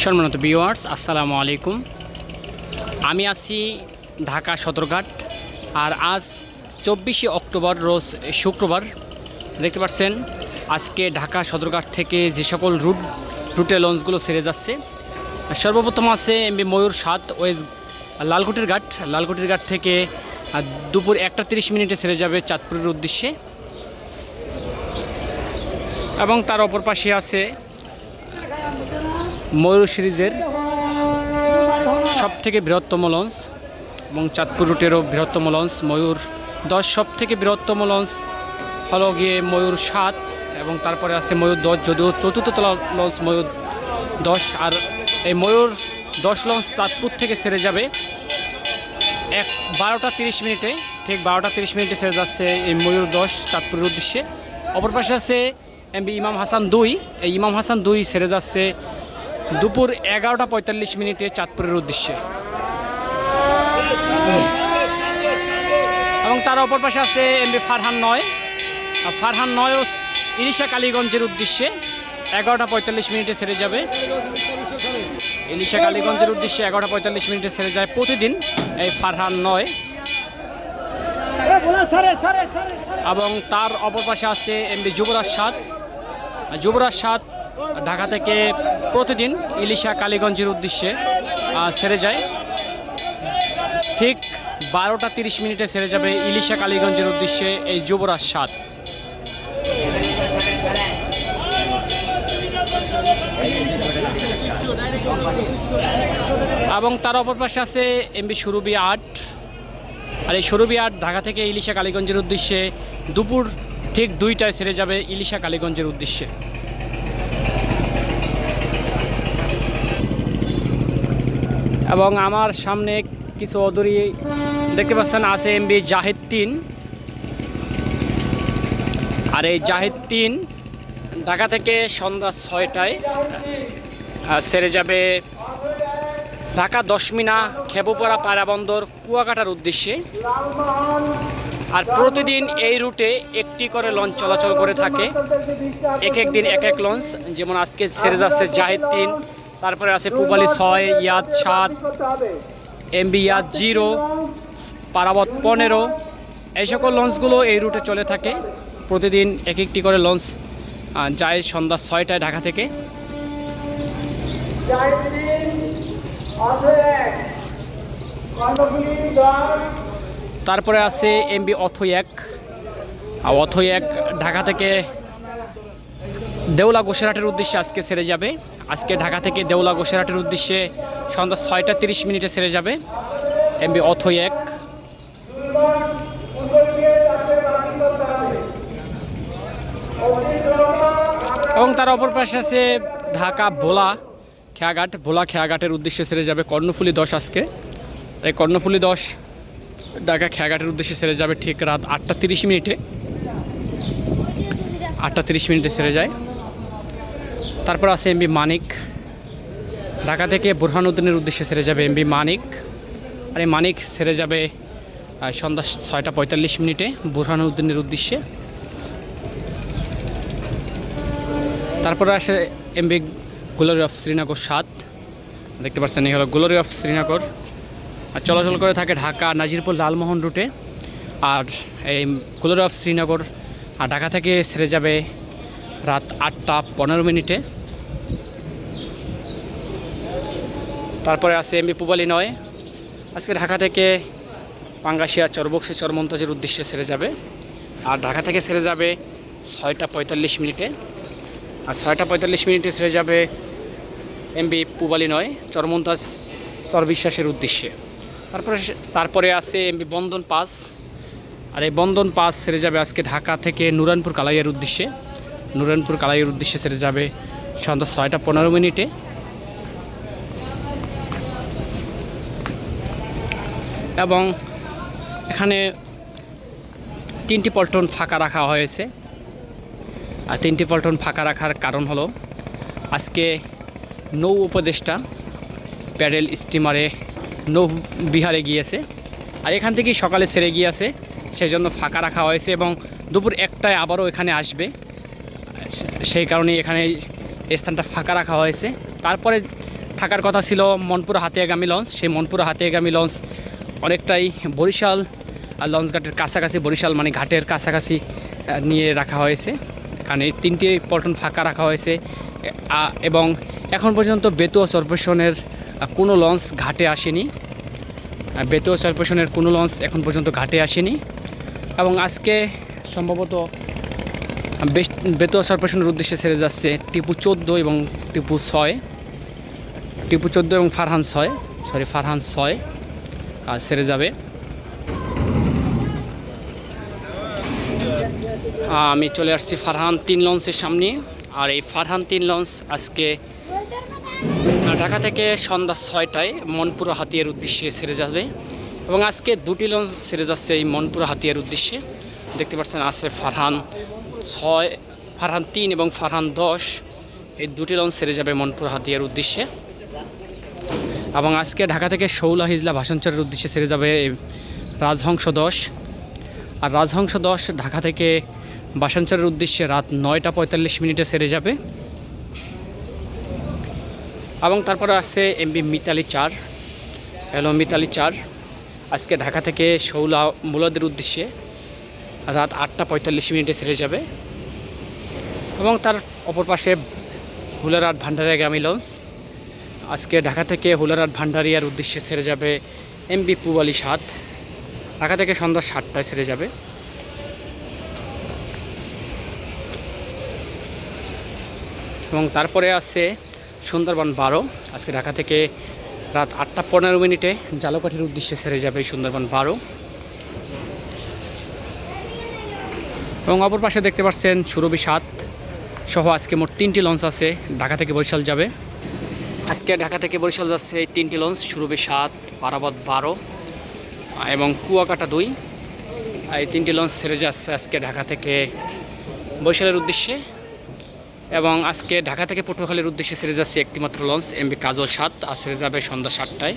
সম্মানিত ভিউয়ার্স আসসালামু আলাইকুম। আমি আছি ঢাকা সদরঘাট, আর আজ চব্বিশে অক্টোবর, রোজ শুক্রবার। দেখতে পাচ্ছেন, আজকে ঢাকা সদরঘাট থেকে যে সকল রুট রুটে লঞ্চগুলো ছেড়ে যাচ্ছে। সর্বপ্রথম আছে এমবি ময়ূর সাত, ওয়েজ লালকুটির ঘাট। লালকুটির ঘাট থেকে দুপুর একটা তিরিশ মিনিটে ছেড়ে যাবে চাঁদপুরের উদ্দেশ্যে। এবং তার অপর পাশে আছে ময়ূর সিরিজের সব থেকে বৃহত্তম লঞ্চ এবং চাঁদপুর রুটেরও বৃহত্তম লঞ্চ। ময়ূর দশ সব থেকে বৃহত্তম লঞ্চ হলো গিয়ে ময়ূর সাত এবং তারপরে আছে ময়ূর দশ, যদিও চতুর্থ তলা লঞ্চ ময়ূর দশ। আর এই ময়ূর দশ লঞ্চ চাঁদপুর থেকে ছেড়ে যাবে এক বারোটা তিরিশ মিনিটে। ঠিক বারোটা তিরিশ মিনিটে ছেড়ে যাচ্ছে এই ময়ূর দশ চাঁদপুরের উদ্দেশ্যে। অপর পাশে আছে এমবি ইমাম হাসান দুই। এই ইমাম হাসান দুই ছেড়ে যাচ্ছে দুপুর এগারোটা পঁয়তাল্লিশ মিনিটে চাঁদপুরের উদ্দেশ্যে। এবং তার অপর পাশে আছে এমবি ফারহান নয়। ফারহান নয়ও ইলিশা কালীগঞ্জের উদ্দেশ্যে এগারোটা পঁয়তাল্লিশ মিনিটে ছেড়ে যাবে। ইলিশা কালীগঞ্জের উদ্দেশ্যে এগারোটা পঁয়তাল্লিশ মিনিটে ছেড়ে যায় প্রতিদিন এই ফারহান নয়। এবং তার অপর পাশে আছে এমবি যুবরাজ সাত যুবরাজ সাত ঢাকা থেকে প্রতিদিন ইলিশা কালীগঞ্জের উদ্দেশ্যে সেরে যায়। ঠিক বারোটা তিরিশ মিনিটে সেরে যাবে ইলিশা কালীগঞ্জের উদ্দেশ্যে এই যুবরাজ সাত এবং তার অপর পাশে আছে এমবি সুরুবি আট আর এই সুরভি আট ঢাকা থেকে ইলিশা কালীগঞ্জের উদ্দেশ্যে দুপুর ঠিক দুইটায় সেরে যাবে ইলিশা কালীগঞ্জের উদ্দেশ্যে। এবং আমার সামনে কিছু অদূরী দেখতে পাচ্ছেন, আছে এমবি জাহেদ তিন। আর এই জাহেদ তিন ঢাকা থেকে সন্ধ্যা ছয়টায় ছেড়ে যাবে ঢাকা দশমিনা খেবুপাড়া পায়রাবন্দর কুয়াকাটার উদ্দেশ্যে। আর প্রতিদিন এই রুটে একটি করে লঞ্চ চলাচল করে থাকে। এক এক দিন এক এক লঞ্চ, যেমন আজকে ছেড়ে যাচ্ছে জাহিদ তিন তারপরে আছে পুবালি ছয়, ইয়াদ সাত, এমবি ইয়াদ জিরো, পারাবত পনেরো। এই সকল লঞ্চগুলো এই রুটে চলে থাকে। প্রতিদিন এক একটি করে লঞ্চ যায় সন্ধ্যা ছয়টায় ঢাকা থেকে। তারপরে আছে এমবি অথই এক। অথই এক ঢাকা থেকে দেউলা গোসেরহাটের উদ্দেশ্যে আজকে ছেড়ে যাবে। আজকে ঢাকা থেকে দেউলা গোসেরহাটের উদ্দেশ্যে সন্ধ্যা ছয়টা তিরিশ মিনিটে ছেড়ে যাবে এমবি অথই এক। এবং তার অপর পাশে আছে ঢাকা ভোলা খেয়াঘাট। ভোলা খেয়াঘাটের উদ্দেশ্যে ছেড়ে যাবে কর্ণফুলি দশ আজকে। এই কর্ণফুলি দশ ঢাকা খেয়াঘাটের উদ্দেশ্যে ছেড়ে যাবে ঠিক রাত আটটা তিরিশ মিনিটে। আটটা তিরিশ মিনিটে ছেড়ে যায়। তারপর আছে এমবি মানিক। ঢাকা থেকে বুরহানুদ্দিনের উদ্দেশ্যে ছেড়ে যাবে এমবি মানিক। আর এই মানিক ছেড়ে যাবে সন্ধ্যা ছয়টা পঁয়তাল্লিশ মিনিটে বুরহানুদ্দিনের উদ্দেশ্যে। তারপরে আসে এমবি গ্লোরি অফ শ্রীনগর সাত। দেখতে পাচ্ছেন, এই হলো গ্লোরি অফ শ্রীনগর। আর চলাচল করে থাকে ঢাকা নাজিরপুর লালমোহন রুটে। আর এই গ্লোরি অফ শ্রীনগর, আর ঢাকা থেকে ছেড়ে যাবে রাত আটটা পনেরো মিনিটে। তারপরে আছে এমবি পুবালি নয়। আজকে ঢাকা থেকে পাঙ্গাশিয়া চরবক্সি চরমন্তাজের উদ্দেশ্যে ছেড়ে যাবে। আর ঢাকা থেকে ছেড়ে যাবে ছয়টা পঁয়তাল্লিশ মিনিটে। আর ছয়টা পঁয়তাল্লিশ মিনিটে ছেড়ে যাবে এমবি পুবালি নয়, চরমন্তাজ চরবিশ্বাসের উদ্দেশ্যে। তারপরে তারপরে আছে এমবি বন্ধন পাস। আর এই বন্ধন পাস ছেড়ে যাবে আজকে ঢাকা থেকে নুরানপুর কালাইয়ের উদ্দেশ্যে। নুরানপুর কালাইয়ের উদ্দেশ্যে ছেড়ে যাবে সন্ধ্যা ছয়টা পনেরো মিনিটে। এবং এখানে তিনটি পল্টন ফাঁকা রাখা হয়েছে। আর তিনটি পল্টন ফাঁকা রাখার কারণ হলো, আজকে নৌ উপদেষ্টা প্যাডেল স্টিমারে নৌ বিহারে গিয়েছে। আর এখান থেকেই সকালে ছেড়ে গিয়েছে সেই জন্য ফাঁকা রাখা হয়েছে এবং দুপুর একটায় আবারও এখানে আসবে। সেই কারণেই এখানে স্থানটা ফাঁকা রাখা হয়েছে। তারপরে থাকার কথা ছিল মনপুরা হাতিয়াগামী লঞ্চ। সেই মনপুরা হাতিয়াগামী লঞ্চ অনেকটাই বরিশাল, আর লঞ্চ ঘাটের কাছাকাছি, বরিশাল মানে ঘাটের কাছাকাছি নিয়ে রাখা হয়েছে। কারণ এই তিনটি পল্টন ফাঁকা রাখা হয়েছে। এবং এখন পর্যন্ত বেতুয়া কর্পোরেশনের কোনো লঞ্চ ঘাটে আসেনি। বেতুয়া কর্পোরেশনের কোনো লঞ্চ এখন পর্যন্ত ঘাটে আসেনি। এবং আজকে সম্ভবত বেশ- বেতুয়া কর্পোরেশনের উদ্দেশ্যে ছেড়ে যাচ্ছে টিপু চোদ্দ এবং টিপু ছয়। টিপু চোদ্দ এবং ফারহান ছয় সরি ফারহান ছয়, আর ছেড়ে যাবে। আমি চলে আসছি ফারহান তিন লঞ্চের সামনে। আর এই ফারহান তিন লঞ্চ আজকে ঢাকা থেকে সন্ধ্যা ছয়টায় মনপুরা হাতিয়ার উদ্দেশ্যে ছেড়ে যাবে। এবং আজকে দুটি লঞ্চ ছেড়ে যাচ্ছে এই মনপুরা হাতিয়ার উদ্দেশ্যে। দেখতে পাচ্ছেন আছে ফারহান ছয় ফারহান তিন এবং ফারহান দশ, এই দুটি লঞ্চ ছেড়ে যাবে মনপুরা হাতিয়ার উদ্দেশ্যে। এবং আজকে ঢাকা থেকে শৌলা হিজলা ভাষাঞ্চলের উদ্দেশ্যে ছেড়ে যাবে রাজহংস দশ। আর রাজহংস দশ ঢাকা থেকে বাসাঞ্চলের উদ্দেশ্যে রাত নয়টা পঁয়তাল্লিশ মিনিটে ছেড়ে যাবে। এবং তারপরে আছে এমবি মিতালি চার। হ্যালো, মিতালি চার। আজকে ঢাকা থেকে শৌলা মুলাদের উদ্দেশ্যে রাত আটটা পঁয়তাল্লিশ মিনিটে ছেড়ে যাবে। এবং তার অপর পাশে হুলারহাট ভান্ডারিয়াগামী লঞ্চ। আজকে ঢাকা থেকে হুলারহাট ভান্ডারিয়ার উদ্দেশ্যে ছেড়ে যাবে এমবি পুবালি সাত। ঢাকা থেকে সন্ধ্যা সাতটায় ছেড়ে যাবে। এবং তারপরে আছে সুন্দরবন বারো। আজকে ঢাকা থেকে রাত আটটা পনেরো মিনিটে জালকাঠির উদ্দেশ্যে ছেড়ে যাবে সুন্দরবন বারো। এবং অপর পাশে দেখতে পাচ্ছেন সুরভি সাত। সহ আজকে মোট তিনটি লঞ্চ আছে, ঢাকা থেকে বরিশাল যাবে। আজকে ঢাকা থেকে বরিশাল যাচ্ছে এই তিনটি লঞ্চ, সুরভি সাত, পারাবত বারো, এবং কুয়াকাটা দুই। এই তিনটি লঞ্চ ছেড়ে যাচ্ছে আজকে ঢাকা থেকে বরিশালের উদ্দেশ্যে, এবং আজকে ঢাকা থেকে পটুয়াখালীর উদ্দেশ্যে ছেড়ে যাচ্ছে একটিমাত্র লঞ্চ, এমবি কাজল সাত, আর ছেড়ে যাবে সন্ধ্যা সাতটায়।